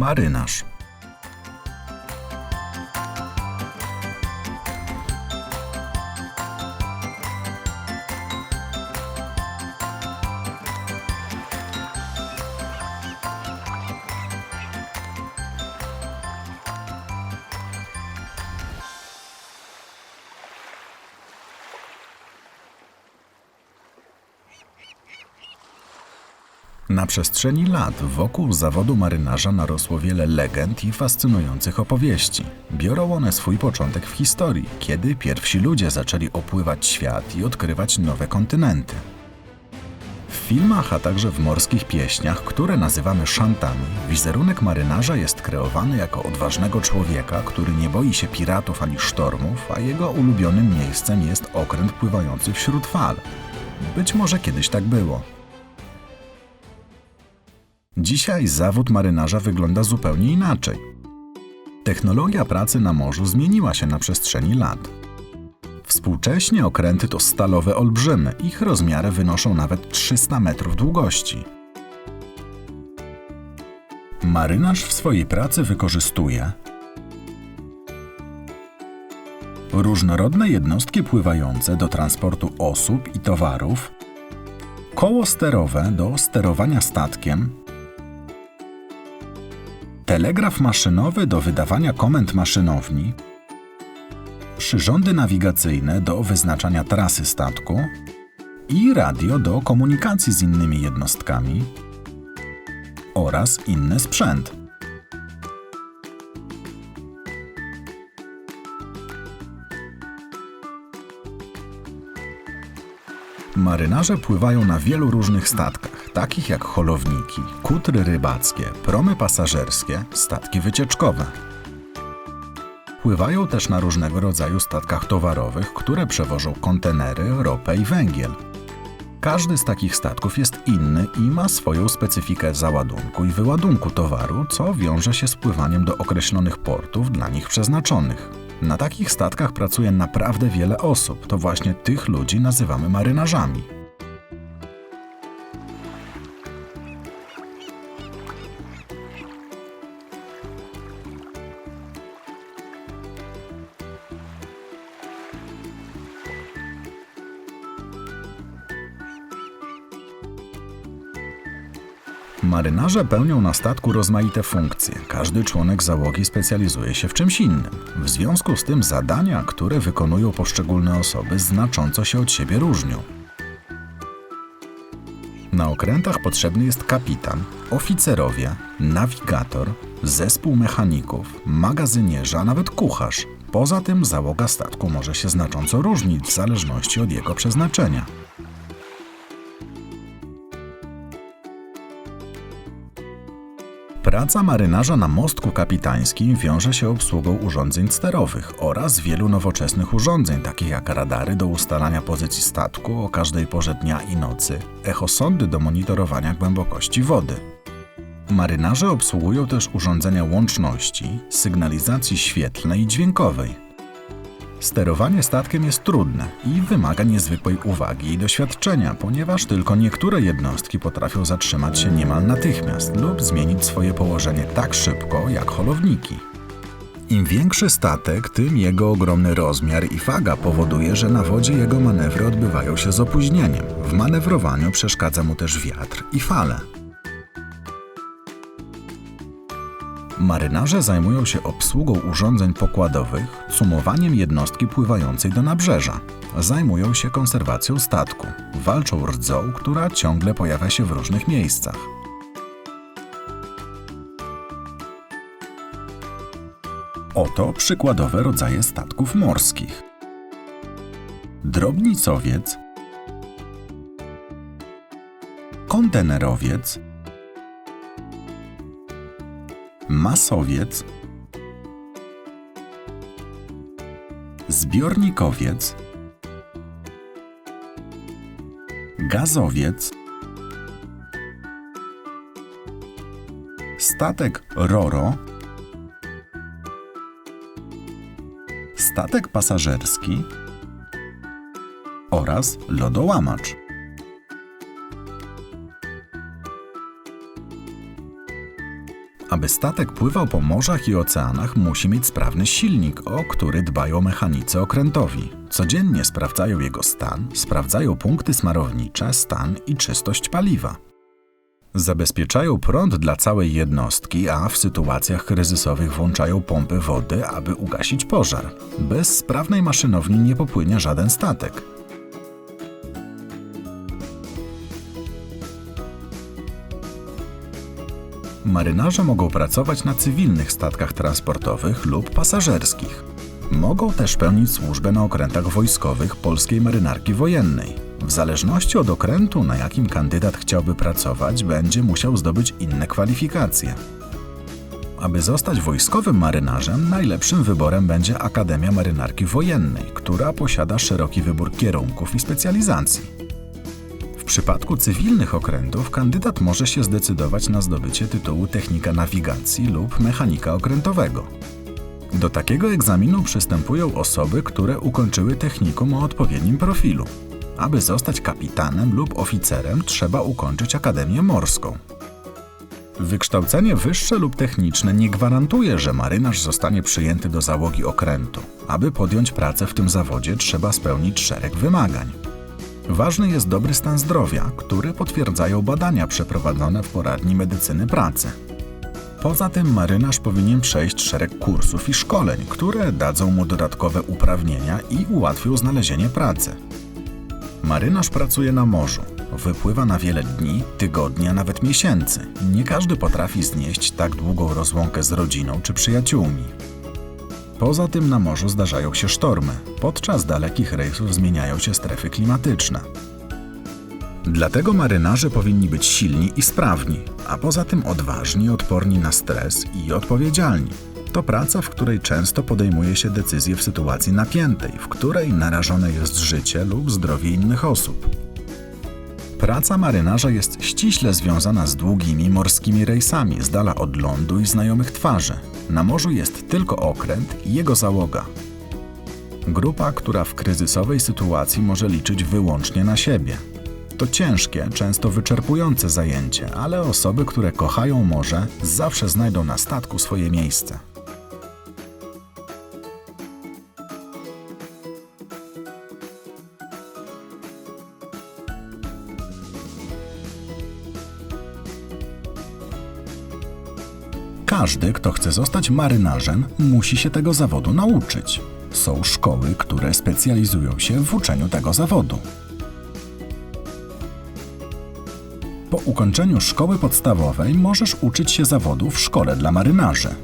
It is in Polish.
Marynarz. Na przestrzeni lat wokół zawodu marynarza narosło wiele legend i fascynujących opowieści. Biorą one swój początek w historii, kiedy pierwsi ludzie zaczęli opływać świat i odkrywać nowe kontynenty. W filmach, a także w morskich pieśniach, które nazywamy szantami, wizerunek marynarza jest kreowany jako odważnego człowieka, który nie boi się piratów ani sztormów, a jego ulubionym miejscem jest okręt pływający wśród fal. Być może kiedyś tak było. Dzisiaj zawód marynarza wygląda zupełnie inaczej. Technologia pracy na morzu zmieniła się na przestrzeni lat. Współcześnie okręty to stalowe olbrzymy, ich rozmiary wynoszą nawet 300 metrów długości. Marynarz w swojej pracy wykorzystuje różnorodne jednostki pływające do transportu osób i towarów, koło sterowe do sterowania statkiem, telegraf maszynowy do wydawania komend maszynowni, przyrządy nawigacyjne do wyznaczania trasy statku. I radio do komunikacji z innymi jednostkami. Oraz inny sprzęt. Marynarze pływają na wielu różnych statkach, takich jak holowniki, kutry rybackie, promy pasażerskie, statki wycieczkowe. Pływają też na różnego rodzaju statkach towarowych, które przewożą kontenery, ropę i węgiel. Każdy z takich statków jest inny i ma swoją specyfikę załadunku i wyładunku towaru, co wiąże się z pływaniem do określonych portów dla nich przeznaczonych. Na takich statkach pracuje naprawdę wiele osób. To właśnie tych ludzi nazywamy marynarzami. Marynarze pełnią na statku rozmaite funkcje. Każdy członek załogi specjalizuje się w czymś innym. W związku z tym zadania, które wykonują poszczególne osoby, znacząco się od siebie różnią. Na okrętach potrzebny jest kapitan, oficerowie, nawigator, zespół mechaników, magazynierze, a nawet kucharz. Poza tym załoga statku może się znacząco różnić w zależności od jego przeznaczenia. Praca marynarza na mostku kapitańskim wiąże się obsługą urządzeń sterowych oraz wielu nowoczesnych urządzeń, takich jak radary do ustalania pozycji statku o każdej porze dnia i nocy, echosondy do monitorowania głębokości wody. Marynarze obsługują też urządzenia łączności, sygnalizacji świetlnej i dźwiękowej, Sterowanie statkiem jest trudne i wymaga niezwykłej uwagi i doświadczenia, ponieważ tylko niektóre jednostki potrafią zatrzymać się niemal natychmiast lub zmienić swoje położenie tak szybko jak holowniki. Im większy statek, tym jego ogromny rozmiar i waga powoduje, że na wodzie jego manewry odbywają się z opóźnieniem. W manewrowaniu przeszkadza mu też wiatr i fale. Marynarze zajmują się obsługą urządzeń pokładowych, sumowaniem jednostki pływającej do nabrzeża. Zajmują się konserwacją statku, walczą rdzą, która ciągle pojawia się w różnych miejscach. Oto przykładowe rodzaje statków morskich. Drobnicowiec, kontenerowiec, masowiec, zbiornikowiec, gazowiec, statek Roro, statek pasażerski oraz lodołamacz. Aby statek pływał po morzach i oceanach, musi mieć sprawny silnik, o który dbają mechanicy okrętowi. Codziennie sprawdzają jego stan, sprawdzają punkty smarownicze, stan i czystość paliwa. Zabezpieczają prąd dla całej jednostki, a w sytuacjach kryzysowych włączają pompy wody, aby ugasić pożar. Bez sprawnej maszynowni nie popłynie żaden statek. Marynarze mogą pracować na cywilnych statkach transportowych lub pasażerskich. Mogą też pełnić służbę na okrętach wojskowych polskiej marynarki wojennej. W zależności od okrętu, na jakim kandydat chciałby pracować, będzie musiał zdobyć inne kwalifikacje. Aby zostać wojskowym marynarzem, najlepszym wyborem będzie Akademia Marynarki Wojennej, która posiada szeroki wybór kierunków i specjalizacji. Przypadku cywilnych okrętów kandydat może się zdecydować na zdobycie tytułu technika nawigacji lub mechanika okrętowego. Do takiego egzaminu przystępują osoby, które ukończyły technikum o odpowiednim profilu. Aby zostać kapitanem lub oficerem, trzeba ukończyć Akademię Morską. Wykształcenie wyższe lub techniczne nie gwarantuje, że marynarz zostanie przyjęty do załogi okrętu. Aby podjąć pracę w tym zawodzie, trzeba spełnić szereg wymagań. Ważny jest dobry stan zdrowia, który potwierdzają badania przeprowadzone w poradni medycyny pracy. Poza tym marynarz powinien przejść szereg kursów i szkoleń, które dadzą mu dodatkowe uprawnienia i ułatwią znalezienie pracy. Marynarz pracuje na morzu. Wypływa na wiele dni, tygodni, a nawet miesięcy. Nie każdy potrafi znieść tak długą rozłąkę z rodziną czy przyjaciółmi. Poza tym na morzu zdarzają się sztormy. Podczas dalekich rejsów zmieniają się strefy klimatyczne. Dlatego marynarze powinni być silni i sprawni, a poza tym odważni, odporni na stres i odpowiedzialni. To praca, w której często podejmuje się decyzje w sytuacji napiętej, w której narażone jest życie lub zdrowie innych osób. Praca marynarza jest ściśle związana z długimi morskimi rejsami z dala od lądu i znajomych twarzy. Na morzu jest tylko okręt i jego załoga. Grupa, która w kryzysowej sytuacji może liczyć wyłącznie na siebie. To ciężkie, często wyczerpujące zajęcie, ale osoby, które kochają morze, zawsze znajdą na statku swoje miejsce. Każdy, kto chce zostać marynarzem, musi się tego zawodu nauczyć. Są szkoły, które specjalizują się w uczeniu tego zawodu. Po ukończeniu szkoły podstawowej możesz uczyć się zawodu w szkole dla marynarzy.